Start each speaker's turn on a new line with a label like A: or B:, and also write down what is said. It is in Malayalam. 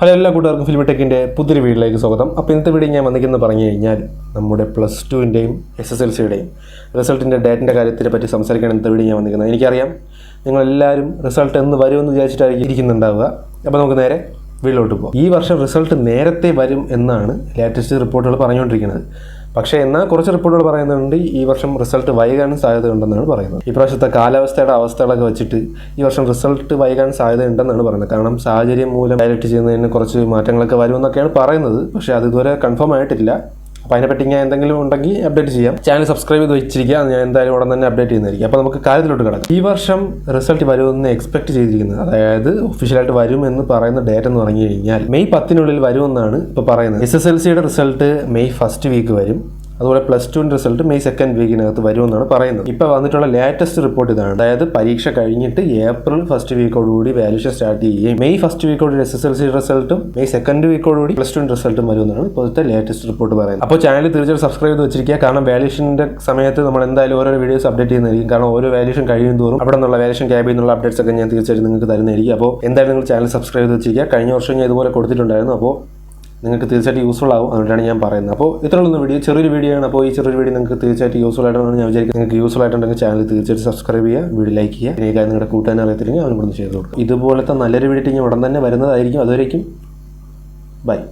A: ഹലോ എല്ലാ കൂട്ടുകാർക്കും ഫിലിം ടെക്കിന്റെ പുതിയൊരു വീഡിയോയിലേക്ക് സ്വാഗതം. അപ്പോൾ ഇന്നത്തെ വീഡിയോ ഞാൻ വന്നിരിക്കുന്നത് പറഞ്ഞു കഴിഞ്ഞാൽ നമ്മുടെ പ്ലസ് ടുവിന്റെയും എസ് എസ് എൽ സിയുടെയും റിസൾട്ടിന്റെ ഡേറ്റിന്റെ കാര്യത്തിനെ പറ്റി സംസാരിക്കാൻ ഇന്നത്തെ വീഡിയോ ഞാൻ വന്നിരിക്കുന്നത്. എനിക്കറിയാം നിങ്ങളെല്ലാവരും റിസൾട്ട് എന്ന് വരുമെന്ന് വിചാരിച്ചിട്ടായിരിക്കും ഇരിക്കുന്നുണ്ടാവുക. അപ്പോൾ നമുക്ക് നേരെ വീട്ടിലോട്ട് പോകാം ഈ വർഷം റിസൾട്ട് നേരത്തെ വരും എന്നാണ് ലേറ്റസ്റ്റ് റിപ്പോർട്ടുകൾ പറഞ്ഞുകൊണ്ടിരിക്കുന്നത്. പക്ഷേ എന്നാൽ കുറച്ച് റിപ്പോർട്ടുകൾ പറയുന്നുണ്ട് ഈ വർഷം റിസൾട്ട് വൈകാൻ സാധ്യത ഉണ്ടെന്നാണ് പറയുന്നത്. ഈ പ്രാവശ്യത്തെ കാലാവസ്ഥയുടെ അവസ്ഥകളൊക്കെ വെച്ചിട്ട് ഈ വർഷം റിസൾട്ട് വൈകാൻ സാധ്യത ഉണ്ടെന്നാണ് പറയുന്നത്. കാരണം സാഹചര്യം മൂലം ഡയറക്റ്റ് ചെയ്യുന്നതിന് കുറച്ച് മാറ്റങ്ങളൊക്കെ വരുമെന്നൊക്കെയാണ് പറയുന്നത്. പക്ഷേ അത് ഇതുവരെ കൺഫേം ആയിട്ടില്ല. അപ്പോൾ അതിനെപ്പറ്റി ഞാൻ എന്തെങ്കിലും ഉണ്ടെങ്കിൽ അപ്ഡേറ്റ് ചെയ്യാം. ചാനൽ സബ്സ്ക്രൈബ് ചെയ്ത് വെച്ചിരിക്കുക. ഞാൻ എന്തായാലും ഉടൻ തന്നെ അപ്ഡേറ്റ് ചെയ്യുന്നതായിരിക്കും. അപ്പോൾ നമുക്ക് കാര്യത്തിലോട്ട് കിടക്കാം. ഈ വർഷം റിസൾട്ട് വരുമെന്ന് എക്സ്പെക്ട് ചെയ്തിരിക്കുന്നത് അതായത് ഒഫീഷ്യലായിട്ട് വരും എന്ന് പറയുന്ന ഡേറ്റ് എന്ന് പറഞ്ഞു കഴിഞ്ഞാൽ മെയ് പത്തിനുള്ളിൽ വരുമെന്നാണ് ഇപ്പോൾ പറയുന്നത്. എസ് എസ് എൽ സിയുടെ റിസൾട്ട് മെയ് ഫസ്റ്റ് വീക്ക് വരും. അതുപോലെ പ്ലസ് ടുവിന്റെ റിസൾട്ട് മെയ് സെക്കൻഡ് വീക്കിനകത്ത് വരുമെന്നാണ് പറയുന്നത്. ഇപ്പോൾ വന്നിട്ടുള്ള ലേറ്റസ്റ്റ് റിപ്പോർട്ട് ഇതാണ്. അതായത് പരീക്ഷ കഴിഞ്ഞിട്ട് ഏപ്രിൽ ഫസ്റ്റ് വീക്കോടുകൂടി വാല്യൂഷൻ സ്റ്റാർട്ട് ചെയ്യുകയും മെയ് ഫസ്റ്റ് വീക്കോടുകൂടി എസ് എസ് എൽ സി റിസൾട്ടും മെയ് സെക്കൻഡ് വീക്കോടുകൂടി പ്ലസ് ടുവിന്റെ റിസൾട്ടും വരുമെന്നാണ് ഇപ്പോഴത്തെ ലേറ്റസ്റ്റ് റിപ്പോർട്ട് പറയുന്നത്. അപ്പോൾ ചാനൽ തീർച്ചയായും സബ്സ്ക്രൈബ് ചെയ്ത് വെച്ചിരിക്കുക. കാരണം വാല്യൂഷന്റെ സമയത്ത് നമ്മൾ എന്തായാലും ഓരോ വീഡിയോസ് അപ്ഡേറ്റ് ചെയ്യുന്നതായിരിക്കും. കാരണം ഓരോ വാല്യൂഷൻ കഴിയും തോറും അവിടെ നിന്നുള്ള വാല്യൂഷൻ ക്യാബിൽ നിന്നുള്ള അപ്ഡേറ്റ്സ് ഒക്കെ ഞാൻ തീർച്ചയായിട്ടും നിങ്ങൾക്ക് തരുന്നതായിരിക്കും. അപ്പോൾ എന്തായാലും നിങ്ങൾ ചാനൽ സബ്സ്ക്രൈബ് ചെയ്ത് വെച്ചിരിക്കുക. കഴിഞ്ഞ വർഷം ഞാൻ ഇതുപോലെ കൊടുത്തിട്ടുണ്ടായിരുന്നു. അപ്പോൾ നിങ്ങൾക്ക് തീർച്ചയായിട്ടും യൂസ്ഫുൾ ആവും. അതുകൊണ്ടാണ് ഞാൻ പറയുന്നത്. അപ്പോൾ ഇത്രയുള്ള വീഡിയോ. ചെറിയൊരു വീഡിയോ ആണ്. അപ്പോൾ ഈ ചെറിയൊരു വീഡിയോ നിങ്ങൾക്ക് തീർച്ചയായിട്ടും യൂസ്ഫുൾ ആയിട്ടാണ് ഞാൻ വിചാരിക്കുന്നത് നിങ്ങൾക്ക് യൂസ്ഫുൾ ആയിട്ടുണ്ടെങ്കിൽ ചാനൽ തീർച്ചയായിട്ടും സബ്സ്ക്രൈബ് ചെയ്യുക വീഡിയോ ലൈക്ക് ചെയ്യുക. എനിക്ക് നിങ്ങളുടെ കൂട്ടാൻ അറിയത്തില്ലെങ്കിൽ അവനും കൂടെ ചെയ്ത് കൊടുക്കും ഇതുപോലത്തെ നല്ലൊരു വീഡിയോ ഞാൻ ഉടൻ തന്നെ വരുന്നതായിരിക്കും. അതുവരേക്കും ബൈ